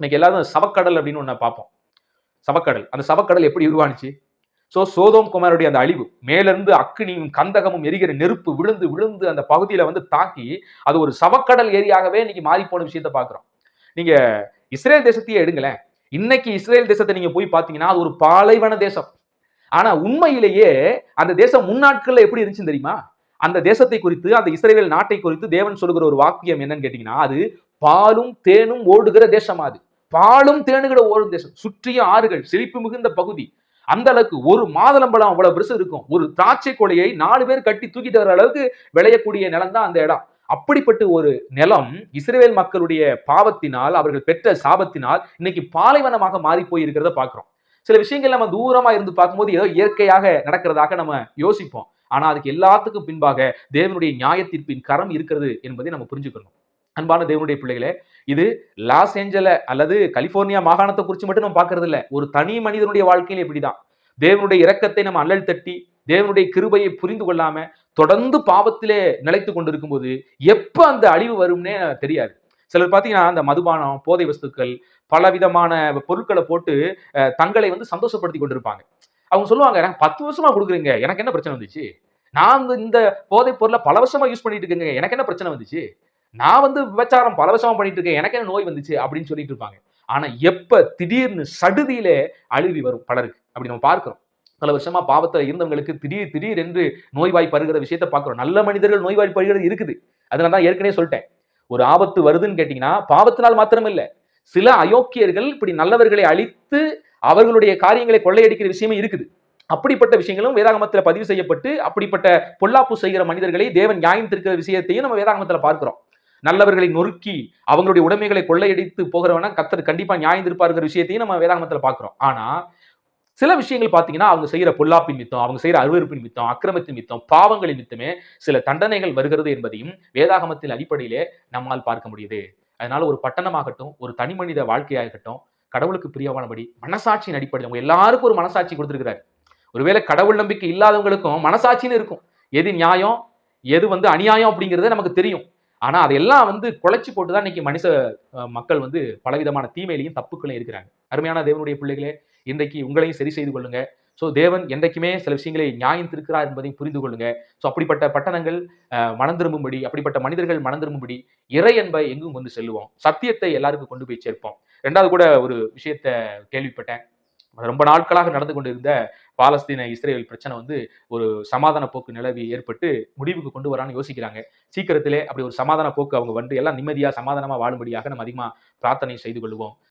இன்னைக்கு எல்லாரும் சவக்கடல் அப்படின்னு ஒன்று பார்ப்போம். சவக்கடல். அந்த சவக்கடல் எப்படி உருவானுச்சு? ஸோ சோதோம் குமாருடைய அந்த அழிவு மேலிருந்து அக்கினியும் கந்தகமும் எரிகிற நெருப்பு விழுந்து விழுந்து அந்த பகுதியில வந்து தாக்கி அது ஒரு சவக்கடல் ஏரியாகவே இன்னைக்கு மாறிப்போன விஷயத்தை பார்க்குறோம். நீங்க இஸ்ரேல் தேசத்தையே எடுங்களேன். இன்னைக்கு இஸ்ரேல் தேசத்தை நீங்க போய் பார்த்தீங்கன்னா அது ஒரு பாலைவன தேசம். ஆனா உண்மையிலேயே அந்த தேசம் முன்னாட்கள்ல எப்படி இருந்துச்சுன்னு தெரியுமா? அந்த தேசத்தை குறித்து அந்த இஸ்ரேல் நாட்டை குறித்து தேவன் சொல்லுகிற ஒரு வாக்கியம் என்னன்னு கேட்டீங்கன்னா அது பாலும் தேனும் ஓடுகிற தேசம் அது. பாலும் தேனுகிற ஓடும் தேசம் சுற்றிய ஆறுகள் செழிப்பு மிகுந்த பகுதி. அந்த அளவுக்கு ஒரு மாதளம்பழம் அவ்வளவு பெருசு இருக்கும். ஒரு திராட்சை கொலையை நாலு பேர் கட்டி தூக்கிட்டு வர அளவுக்கு விளையக்கூடிய நிலம் தான் அந்த இடம். அப்படிப்பட்ட ஒரு நிலம் இஸ்ரேல் மக்களுடைய பாவத்தினால் அவர்கள் பெற்ற சாபத்தினால் இன்னைக்கு பாலைவனமாக மாறி போய் இருக்கிறத பாக்குறோம் சில விஷயங்கள் நம்ம தூரமா இருந்து பார்க்கும்போது ஏதோ இயற்கையாக நடக்கிறதாக நம்ம யோசிப்போம். ஆனா அதுக்கு எல்லாத்துக்கும் பின்பாக தேவனுடைய நியாயத்தீர்ப்பின் கரம் இருக்கிறது என்பதை நம்ம புரிஞ்சுக்கணும். அன்பான தேவனுடைய பிள்ளைகளே இது லாஸ் ஏஞ்சல அல்லது கலிபோர்னியா மாகாணத்தை குறித்து மட்டும் நம்ம பார்க்கறது இல்லை ஒரு தனி மனிதனுடைய வாழ்க்கையில இப்படிதான். தேவனுடைய இரக்கத்தை நம்ம அல்லல் தட்டி தேவனுடைய கிருபையை புரிந்து கொள்ளாம தொடர்ந்து பாவத்திலே நிலைத்து கொண்டிருக்கும் போது எப்ப அந்த அழிவு வரும்னே தெரியாது. சிலர் பார்த்தீங்கன்னா அந்த மதுபானம் போதை வஸ்துக்கள் பலவிதமான பொருட்களை போட்டு தங்களை வந்து சந்தோஷப்படுத்தி கொண்டிருப்பாங்க. அவங்க சொல்லுவாங்க எனக்கு பத்து வருஷமா கொடுக்குறீங்க. எனக்கு என்ன பிரச்சனை வந்துச்சு? நான் வந்து இந்த போதைப் பொருளை பல வருஷமா யூஸ் பண்ணிட்டு இருக்கேங்க. எனக்கு என்ன பிரச்சனை வந்துச்சு? நான் வந்து விபச்சாரம் பல வருஷமா பண்ணிட்டு இருக்கேன். எனக்கு என்ன நோய் வந்துச்சு அப்படின்னு சொல்லிட்டு இருப்பாங்க. ஆனா எப்ப திடீர்னு சடுதியிலே அழுவி வரும் பலருக்கு அப்படி நம்ம பார்க்கிறோம். பல வருஷமா பாவத்தில் இருந்தவங்களுக்கு திடீர் திடீர் என்று நோய்வாய் பருகிற விஷயத்த பார்க்குறோம். நல்ல மனிதர்கள் நோய்வாய் பருகிறது இருக்குது. அதனால தான் ஏற்கனவே சொல்லிட்டேன். ஒரு ஆபத்து வருதுன்னு கேட்டீங்கன்னா பாவத்தினால் மாத்திரம் இல்லை சில அயோக்கியர்கள் இப்படி நல்லவர்களை அழித்து அவர்களுடைய காரியங்களை கொள்ளையடிக்கிற விஷயமே இருக்குது. அப்படிப்பட்ட விஷயங்களும் வேதாகமத்தில் பதிவு செய்யப்பட்டு அப்படிப்பட்ட பொல்லாப்பு செய்கிற மனிதர்களை தேவன் நியாயம் திருக்கிற விஷயத்தையும் நம்ம வேதாகமத்தில் பார்க்கிறோம். நல்லவர்களை நொறுக்கி அவங்களுடைய உடைமைகளை கொள்ளையடித்து போகிறவன கத்தர் கண்டிப்பா நியாயம் திருப்பாருங்கிற விஷயத்தையும் நம்ம வேதாகமத்தில் பார்க்குறோம். ஆனா சில விஷயங்கள் பார்த்தீங்கன்னா அவங்க செய்கிற பொல்லாப்பின் மித்தம் அவங்க செய்கிற அருவருப்பின் மித்தம் அக்கிரமத்தின் மித்தம் பாவங்களின் மித்தமே சில தண்டனைகள் வருகிறது என்பதையும் வேதாகமத்தின் அடிப்படையிலே நம்மால் பார்க்க முடியுது. அதனால ஒரு பட்டணமாகட்டும் ஒரு தனி மனித வாழ்க்கையாகட்டும் கடவுளுக்கு பிரியமானபடி மனசாட்சியின் அடிப்படையில் அவங்க எல்லாருக்கும் ஒரு மனசாட்சி கொடுத்துருக்கிறார். ஒருவேளை கடவுள் நம்பிக்கை இல்லாதவங்களுக்கும் மனசாட்சின்னு இருக்கும். எது நியாயம் எது வந்து அநியாயம் அப்படிங்கிறது நமக்கு தெரியும். ஆனால் அதெல்லாம் வந்து குழைச்சி போட்டு தான் இன்னைக்கு மனுஷ மக்கள் வந்து பலவிதமான தீமையிலையும் தப்புக்களையும் இருக்கிறாங்க அருமையான தேவனுடைய பிள்ளைகளே இன்றைக்கு உங்களையும் சரி செய்து கொள்ளுங்க. ஸோ தேவன் என்றைக்குமே சில விஷயங்களை நியாயம் திருக்கிறார் என்பதையும் புரிந்து கொள்ளுங்க. ஸோ அப்படிப்பட்ட பட்டணங்கள் அஹ், மனம் திரும்பும்படி அப்படிப்பட்ட மனிதர்கள் மனம் திரும்பும்படி இறை என்பை எங்கும் கொண்டு செல்லுவோம். சத்தியத்தை எல்லாருக்கும் கொண்டு போய் சேர்ப்போம். ரெண்டாவது கூட ஒரு விஷயத்த கேள்விப்பட்டேன். ரொம்ப நாட்களாக நடந்து கொண்டிருந்த பாலஸ்தீன இஸ்ரேல் பிரச்சனை வந்து ஒரு சமாதான போக்கு நிலவி ஏற்பட்டு முடிவுக்கு கொண்டு வரான்னு யோசிக்கிறாங்க. சீக்கிரத்திலே அப்படி ஒரு சமாதான போக்கு அவங்க வந்து எல்லாம் நிம்மதியாக சமாதானமாக வாழும்படியாக நம்ம அதிகமாக பிரார்த்தனை செய்து கொள்வோம்.